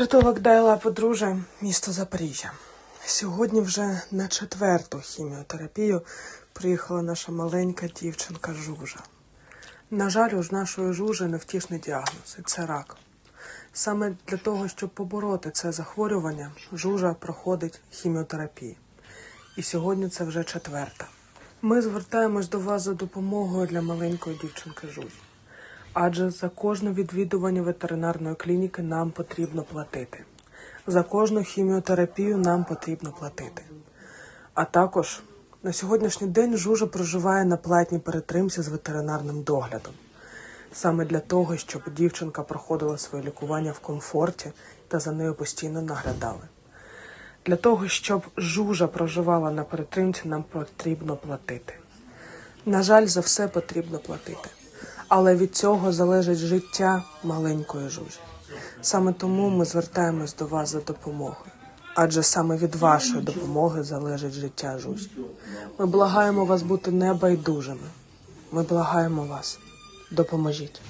Притулок Дайла подружжя, місто Запоріжжя. Сьогодні вже на четверту хіміотерапію приїхала наша маленька дівчинка Жужа. На жаль, у ж нашої жужи невтішний діагноз, і це рак. Саме для того, щоб побороти це захворювання, жужа проходить хіміотерапію. І сьогодні це вже четверта. Ми звертаємось до вас за допомогою для маленької дівчинки Жужі. Адже за кожне відвідування ветеринарної клініки нам потрібно платити. За кожну хіміотерапію нам потрібно платити. А також на сьогоднішній день жужа проживає на платній перетримці з ветеринарним доглядом. Саме для того, щоб дівчинка проходила своє лікування в комфорті та за нею постійно наглядали. Для того, щоб жужа проживала на перетримці, нам потрібно платити. На жаль, за все потрібно платити. Але від цього залежить життя маленької жужі. Саме тому ми звертаємось до вас за допомогою. Адже саме від вашої допомоги залежить життя жужі. Ми благаємо вас бути небайдужими. Ми благаємо вас. Допоможіть.